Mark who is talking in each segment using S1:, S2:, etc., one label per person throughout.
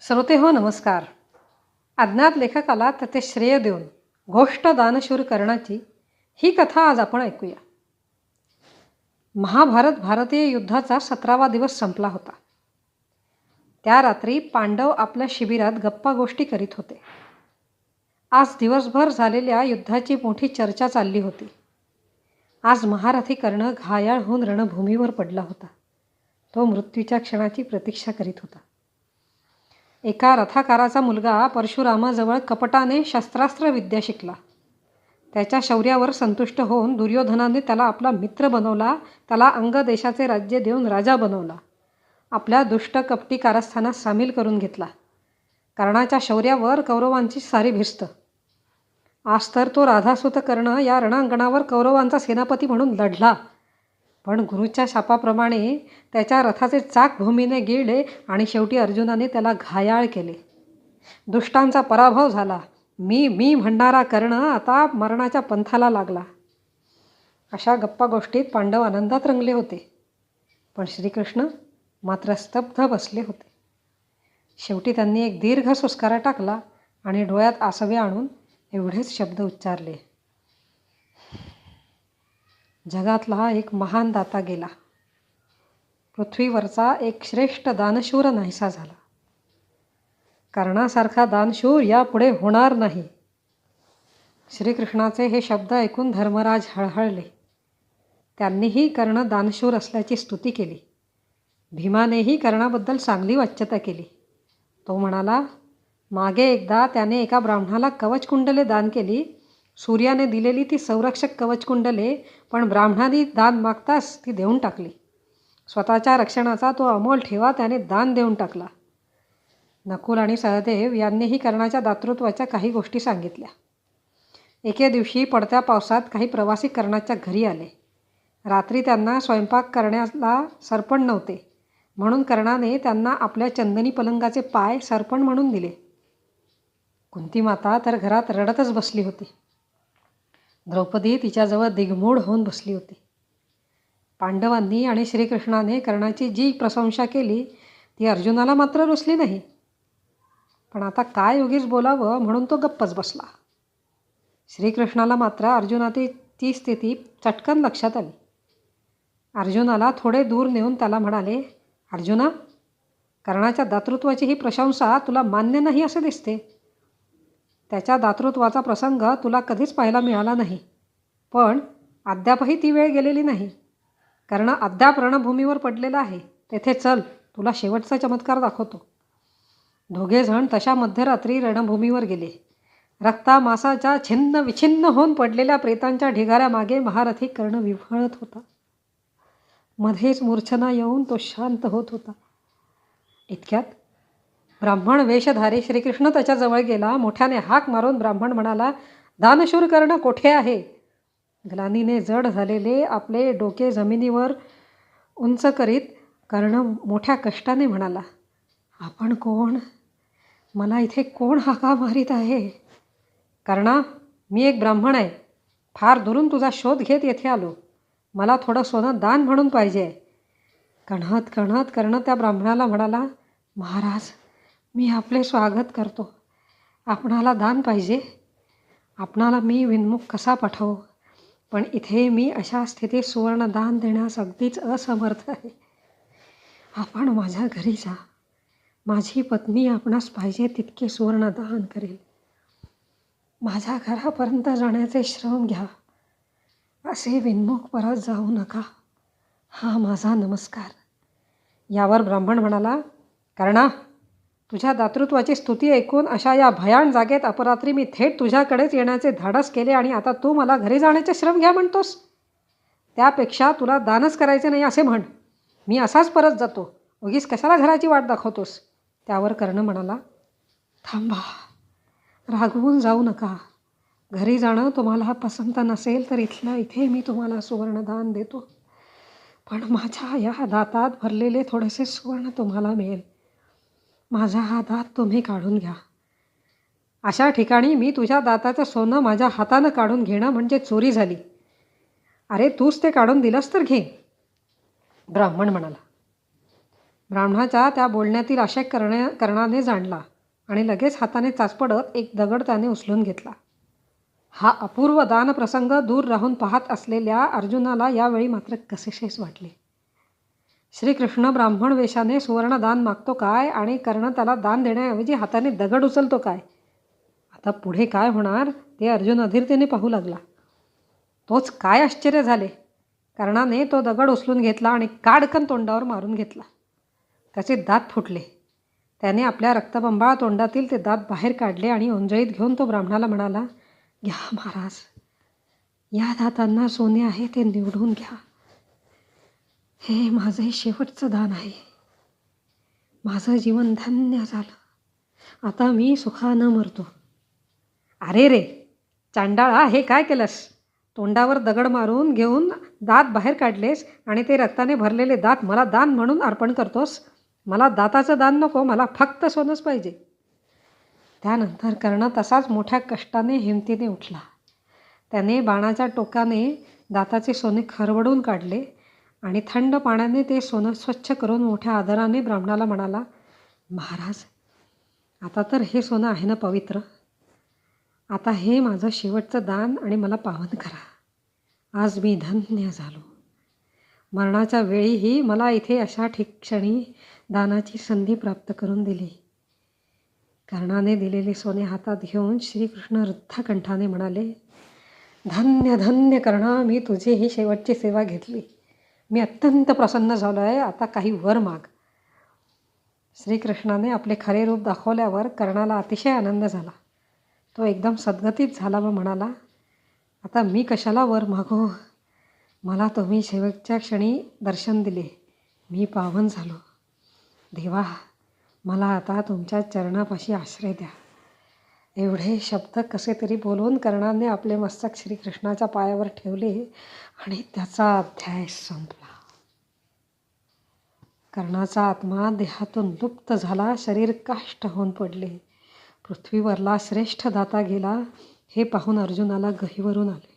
S1: श्रोते हो नमस्कार. अज्ञात लेखकाला त्याचे श्रेय देऊन गोष्ट दानशूर करण्याची ही कथा आज आपण ऐकूया. महाभारत भारतीय युद्धाचा सतरावा दिवस संपला होता. त्या रात्री पांडव आपल्या शिबिरात गप्पा गोष्टी करीत होते. आज दिवसभर झालेल्या युद्धाची मोठी चर्चा चालली होती. आज महारथी कर्ण घायाळ होऊन रणभूमीवर पडला होता. तो मृत्यूच्या क्षणाची प्रतीक्षा करीत होता. एका रथाकाराचा मुलगा परशुरामाजवळ कपटाने शस्त्रास्त्र विद्या शिकला. त्याच्या शौर्यावर संतुष्ट होऊन दुर्योधनाने त्याला आपला मित्र बनवला त्याला अंग देशाचे राज्य देऊन राजा बनवला. आपल्या दुष्ट कपटी कारस्थानात सामील करून घेतला. कर्णाच्या शौर्यावर कौरवांची सारी भिस्त. आज तर तो राधासुत कर्ण या रणांगणावर कौरवांचा सेनापती म्हणून लढला. पण गुरुच्या शापाप्रमाणे त्याच्या रथाचे चाक भूमीने गिळले आणि शेवटी अर्जुनाने त्याला घायाळ केले. दुष्टांचा पराभव झाला. मी मी म्हणणारा कर्ण आता मरणाच्या पंथाला लागला. अशा गप्पा गोष्टीत पांडव आनंदात रंगले होते. पण श्रीकृष्ण मात्र स्तब्ध बसले होते. शेवटी त्यांनी एक दीर्घ सुस्कारा टाकला आणि डोळ्यात आसवे आणून एवढेच शब्द उच्चारले. जगातला एक महान दाता गेला. पृथ्वीवरचा एक श्रेष्ठ दानशूर नाहीसा झाला. कर्णासारखा दानशूर यापुढे होणार नाही. श्रीकृष्णाचे हे शब्द ऐकून धर्मराज हळहळले. त्यांनीही कर्ण दानशूर असल्याची स्तुती केली. भीमानेही कर्णाबद्दल चांगली वाच्यता केली. तो म्हणाला मागे एकदा त्याने एका ब्राह्मणाला कवचकुंडले दान केली सूर्याने दिलेली ती संरक्षक कवचकुंडले पण ब्राह्मणाने दान मागताच ती देऊन टाकली. स्वतःच्या रक्षणाचा तो अमोल ठेवा त्याने दान देऊन टाकला. नकुल आणि सहदेव यांनीही कर्णाच्या दातृत्वाच्या काही गोष्टी सांगितल्या. एके दिवशी पडत्या पावसात काही प्रवासी कर्णाच्या घरी आले. रात्री त्यांना स्वयंपाक करण्याला सरपण नव्हते म्हणून कर्णाने त्यांना आपल्या चंदनी पलंगाचे पाय सरपण म्हणून दिले. कुंती माता तर घरात रडतच बसली होती. द्रौपदी तिच्याजवळ दिगमूढ होऊन बसली होती. पांडवांनी आणि श्रीकृष्णाने कर्णाची जी प्रशंसा केली ती अर्जुनाला मात्र रुसली नाही. पण आता काय उगीच बोलावं म्हणून तो गप्पच बसला. श्रीकृष्णाला मात्र अर्जुनाची ती स्थिती चटकन लक्षात आली. अर्जुनाला थोडे दूर नेऊन त्याला म्हणाले अर्जुना कर्णाच्या दातृत्वाची ही प्रशंसा तुला मान्य नाही असे दिसते. त्याच्या दातृत्वाचा प्रसंग तुला कधीच पाहायला मिळाला नाही. पण अद्यापही ती वेळ गेलेली नाही. कारण अद्याप रणभूमीवर पडलेला आहे. तेथे चल तुला शेवटचा चमत्कार दाखवतो. दोघेजण तशा मध्यरात्री रणभूमीवर गेले. रक्ता मासाच्या छिन्न विछिन्न होऊन पडलेल्या प्रेतांच्या ढिगाऱ्यामागे महारथी कर्ण विव्हळत होता. मध्येच मूर्छना येऊन तो शांत होत होता. इतक्यात ब्राह्मण वेशधारी श्रीकृष्ण त्याच्याजवळ गेला. मोठ्याने हाक मारून ब्राह्मण म्हणाला दानशूर कर्ण कोठे आहे? ग्लानीने जड झालेले आपले डोके जमिनीवर उंच करीत कर्ण मोठ्या कष्टाने म्हणाला आपण कोण? मला इथे कोण हाका मारीत आहे? कर्णा मी एक ब्राह्मण आहे. फार दुरून तुझा शोध घेत येथे आलो. मला थोडं सोनं दान म्हणून पाहिजे. कणहत कणहत कर्ण त्या ब्राह्मणाला म्हणाला महाराज मी आपले स्वागत करतो. आपणाला दान पाहिजे. आपणाला मी विनमुख कसा पाठवू? पण इथे मी अशा स्थितीत सुवर्ण दान देण्यास अगदीच असमर्थ आहे. आपण माझ्या घरी जा. माझी पत्नी आपणास पाहिजे तितके सुवर्ण दान करेल. माझ्या घरापर्यंत जाण्याचे श्रम घ्या. असे विनमुख परत जाऊ नका. हा माझा नमस्कार. यावर ब्राह्मण म्हणाला कर्णा तुझ्या दातृत्वाची स्तुती ऐकून अशा या भयाण जागेत अपरात्री मी थेट तुझ्याकडेच येण्याचे धाडस केले आणि आता तू मला घरी जाण्याचे श्रम घ्या म्हणतोस. त्यापेक्षा तुला दानच करायचे नाही असे म्हण. मी असाच परत जातो. उगीच कशाला घराची वाट दाखवतोस? त्यावर कर्ण म्हणाला थांबा. रागवून जाऊ नका. घरी जाणं तुम्हाला पसंत नसेल तर इथल्या इथे मी तुम्हाला सुवर्णदान देतो. पण माझ्या या दातात भरलेले थोडेसे सुवर्ण तुम्हाला मिळेल. माझा हा दात तुम्ही काढून घ्या. अशा ठिकाणी मी तुझ्या दाताचं सोनं माझ्या हातानं काढून घेणं म्हणजे चोरी झाली. अरे तूच ते काढून दिलंस तर घे. ब्राह्मण म्हणाला. ब्राह्मणाच्या त्या बोलण्यातील आशय करण्या कर्णाने जाणला आणि लगेच हाताने चाचपडत एक दगड त्याने उचलून घेतला. हा अपूर्व दान प्रसंग दूर राहून पाहत असलेल्या अर्जुनाला यावेळी मात्र कसेशेच वाटले. श्रीकृष्ण ब्राह्मण वेशाने सुवर्णदान मागतो काय आणि कर्ण त्याला दान देण्याऐवजी हाताने दगड उचलतो काय? आता पुढे काय होणार? ते अर्जुन अधीरतेने पाहू लागला. तोच काय आश्चर्य झाले? कर्णाने तो दगड उचलून घेतला आणि काडकन तोंडावर मारून घेतला. त्याचे दात फुटले. त्याने आपल्या रक्तबंबाळ तोंडातील ते दात बाहेर काढले आणि ओंजळीत घेऊन तो ब्राह्मणाला म्हणाला घ्या महाराज. या दातांना सोने आहे ते निवडून घ्या. हे माझे शेवटचं दान आहे. माझं जीवन धन्य झालं. आता मी सुखानं मरतो. अरे रे चांडाळा हे काय केलंस? तोंडावर दगड मारून घेऊन दात बाहेर काढलेस आणि ते रक्ताने भरलेले दात मला दान म्हणून अर्पण करतोस? मला दाताचं दान नको मला फक्त सोनंच पाहिजे. त्यानंतर कर्ण तसाच मोठ्या कष्टाने हिमतीने उठला. त्याने बाणाच्या टोकाने दाताचे सोने खरवडून काढले. आणि थंड पाण्याने ते सोनं स्वच्छ करून मोठ्या आदराने ब्राह्मणाला म्हणाला महाराज आता तर हे सोनं आहे ना पवित्र. आता हे माझं शेवटचं दान आणि मला पावन करा. आज मी धन्य झालो. मरणाच्या वेळीही मला इथे अशा ठिक क्षणी दानाची संधी प्राप्त करून दिली. कर्णाने दिलेले सोने हातात घेऊन श्रीकृष्ण वृद्धाकंठाने म्हणाले धन्य धन्य कर्णा मी तुझी ही शेवटची सेवा घेतली. मी अत्यंत प्रसन्न झालो आहे. आता काही वर माग. श्रीकृष्णाने आपले खरे रूप दाखवल्यावर कर्णाला अतिशय आनंद झाला. तो एकदम सद्गतीत झाला व म्हणाला आता मी कशाला वर मागो? मला तुम्ही शेवटच्या क्षणी दर्शन दिले. मी पावन झालो. देवा मला आता तुमच्या चरणापाशी आश्रय द्या. एवढे शब्द कसे तरी बोलून कर्णाने आपले मस्तक श्रीकृष्णाच्या पायावर ठेवले आणि त्याचा अध्याय संपला. कर्णाचा आत्मा देहातून लुप्त झाला शरीर काष्ट होऊन पडले. पृथ्वीवरला श्रेष्ठ दाता गेला हे पाहून अर्जुनाला गहीवरून आले.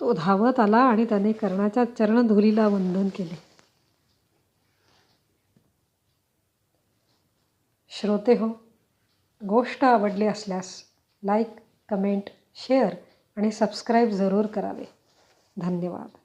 S1: तो धावत आला आणि त्याने कर्णाच्या चरणधुलीला वंदन केले. श्रोते हो गोष्ट आवडली असल्यास लाईक कमेंट शेअर आणि सबस्क्राईब जरूर करावे. धन्यवाद.